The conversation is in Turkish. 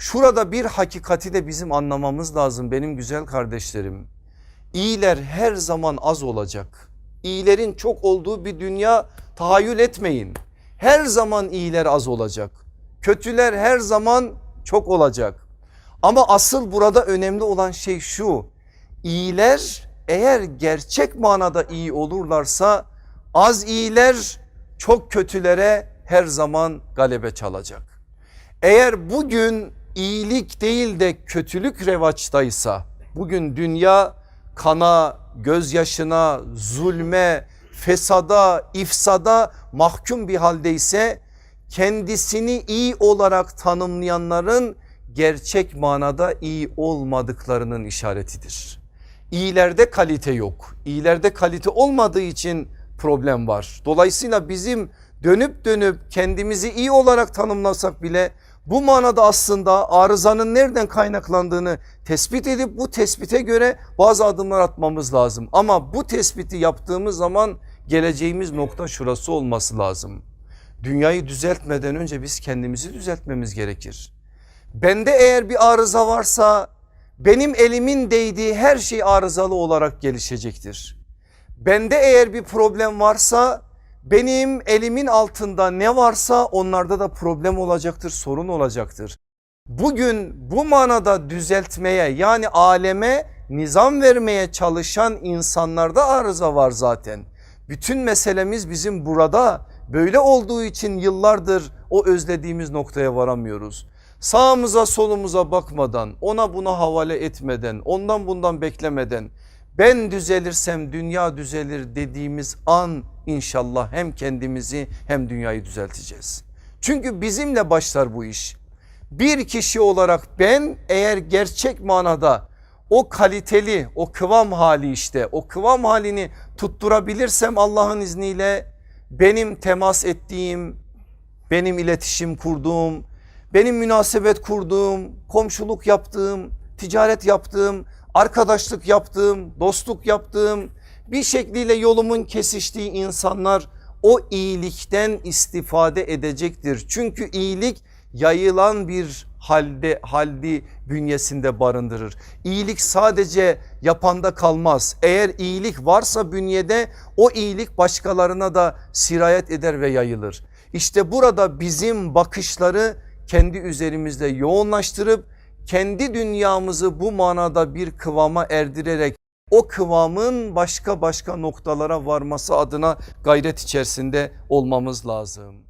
Şurada bir hakikati de bizim anlamamız lazım benim güzel kardeşlerim. İyiler her zaman az olacak. İyilerin çok olduğu bir dünya tahayyül etmeyin. Her zaman iyiler az olacak. Kötüler her zaman çok olacak. Ama asıl burada önemli olan şey şu. İyiler eğer gerçek manada iyi olurlarsa az iyiler çok kötülere her zaman galebe çalacak. Eğer bugün iyilik değil de kötülük revaçtaysa bugün dünya kana, gözyaşına, zulme, fesada, ifsada mahkum bir haldeyse kendisini iyi olarak tanımlayanların gerçek manada iyi olmadıklarının işaretidir. İyilerde kalite yok. İyilerde kalite olmadığı için problem var. Dolayısıyla bizim dönüp dönüp kendimizi iyi olarak tanımlasak bile bu manada aslında arızanın nereden kaynaklandığını tespit edip bu tespite göre bazı adımlar atmamız lazım. Ama bu tespiti yaptığımız zaman geleceğimiz nokta şurası olması lazım. Dünyayı düzeltmeden önce biz kendimizi düzeltmemiz gerekir. Bende eğer bir arıza varsa benim elimin değdiği her şey arızalı olarak gelişecektir. Bende eğer bir problem varsa benim elimin altında ne varsa onlarda da problem olacaktır, sorun olacaktır. Bugün bu manada düzeltmeye yani aleme nizam vermeye çalışan insanlarda arıza var zaten. Bütün meselemiz bizim burada böyle olduğu için yıllardır o özlediğimiz noktaya varamıyoruz. Sağımıza solumuza bakmadan ona buna havale etmeden ondan bundan beklemeden ben düzelirsem dünya düzelir dediğimiz an inşallah hem kendimizi hem dünyayı düzelteceğiz. Çünkü bizimle başlar bu iş. Bir kişi olarak ben eğer gerçek manada o kaliteli o kıvam hali işte o kıvam halini tutturabilirsem Allah'ın izniyle benim temas ettiğim benim iletişim kurduğum benim münasebet kurduğum komşuluk yaptığım ticaret yaptığım arkadaşlık yaptığım dostluk yaptığım bir şekliyle yolumun kesiştiği insanlar o iyilikten istifade edecektir. Çünkü iyilik yayılan bir halde haldi bünyesinde barındırır. İyilik sadece yapanda kalmaz. Eğer iyilik varsa bünyede o iyilik başkalarına da sirayet eder ve yayılır. İşte burada bizim bakışları kendi üzerimizde yoğunlaştırıp kendi dünyamızı bu manada bir kıvama erdirerek o kıvamın başka başka noktalara varması adına gayret içerisinde olmamız lazım.